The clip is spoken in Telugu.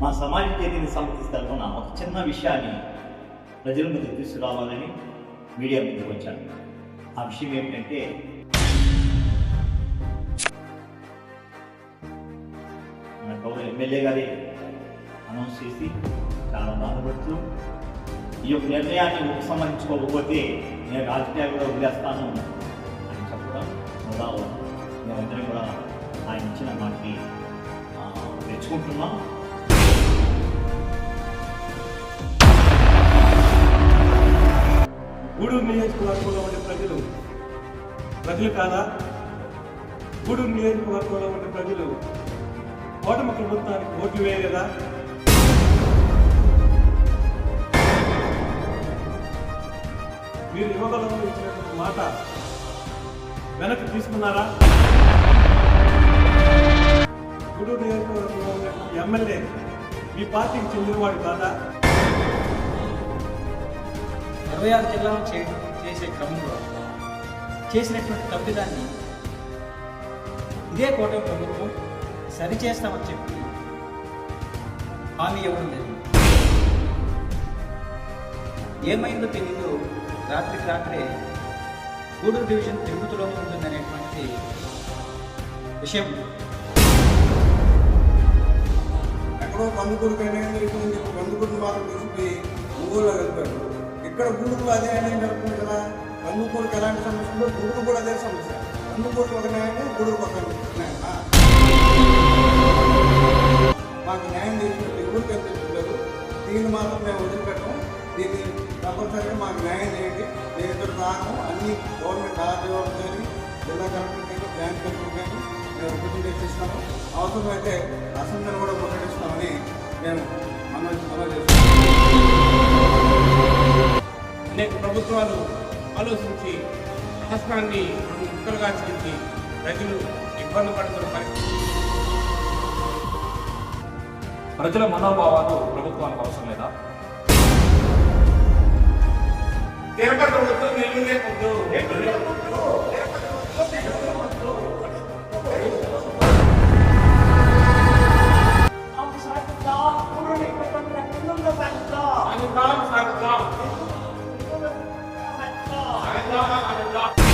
మా సమాజ తేదీని సమర్థిస్తున్న ఒక చిన్న విషయాన్ని ప్రజల ముందు తీసుకురావాలని మీడియా ముందుకు వచ్చాను. ఆ విషయం ఏమిటంటే మన గౌరవ ఎమ్మెల్యే గారి అనౌన్స్ చేసి చాలా బాధపడుతూ ఈ యొక్క నిర్ణయాన్ని ఉపసంహరించుకోకపోతే నేను రాజకీయ కూడా వదిలేస్తాను అని చెప్పడం హోదాలో మేమందరం కూడా ఆయన ఇచ్చిన మాటకి తెచ్చుకుంటున్నాం గూడూరు నియోజకవర్గంలో ఉండే ప్రజలు ప్రజలు కాదా? గూడూరు నియోజకవర్గంలో ఉండే ప్రజలు ఓటమి ప్రభుత్వానికి ఓట్లు వేయలేదా? మీరు యువకులకు ఇచ్చినటువంటి మాట వెనక్కి తీసుకున్నారా? గూడూరు నియోజకవర్గంలో ఉండే ఎమ్మెల్యే మీ పార్టీకి చెందినవాడు కాదా? ఇరవై ఆరు జిల్లాలు చేయడం చేసే క్రమంలో చేసినటువంటి తప్పిదాన్ని ఇదే కూటమి ప్రభుత్వం సరిచేస్తామని చెప్పి హామీ ఇవ్వడం జరిగింది. ఏమైందో తెలియదు రాత్రికి రాత్రే గూడూరు డివిజన్ తిరుగుతులోనే ఉంటుందనేటువంటి విషయం. ఎక్కడో కందుకూరు అనేది అయిపోయింది మాత్రం తీసుకుపోయి ఒంగోలులో కలిపారు. ఇక్కడ గూడూరులో అదే అనేది జరుగుతుంది కదా. కందుకూరుకి ఎలాంటి సమస్య ఉందో గూడూరు కూడా అదే సమస్య. అందుకోడికి ఒక న్యాయం గూడూరుకి ఒక న్యాయం. మాకు న్యాయం చేసినట్టు ఎవరికి ఎంత చెప్తున్నారు దీన్ని మాత్రం మేము వదిలిపెట్టాం దీన్ని తప్పనిసరిగా మాకు న్యాయం చేయండి. నేను ఇక్కడ రాను అన్ని గవర్నమెంట్ ఆర్డీఓలు కానీ జిల్లా కలెక్టర్ కానీ బ్యాంక్ కలెక్టర్ కానీ మేము రిప్రజెంటేషన్ ఇస్తాము అవసరమైతే అసెంబ్లీని కూడా ప్రకటిస్తామని మేము మనం మనం చేస్తాం ప్రభుత్వాలు ఆలోచించి రాష్ట్రాన్ని ముక్కలుగా చేసి ప్రజలు ఇబ్బంది పడుతున్న పరిస్థితి. ప్రజల మనోభావాలు ప్రభుత్వానికి అవసరం లేదా? Tirupati Allah, Allah.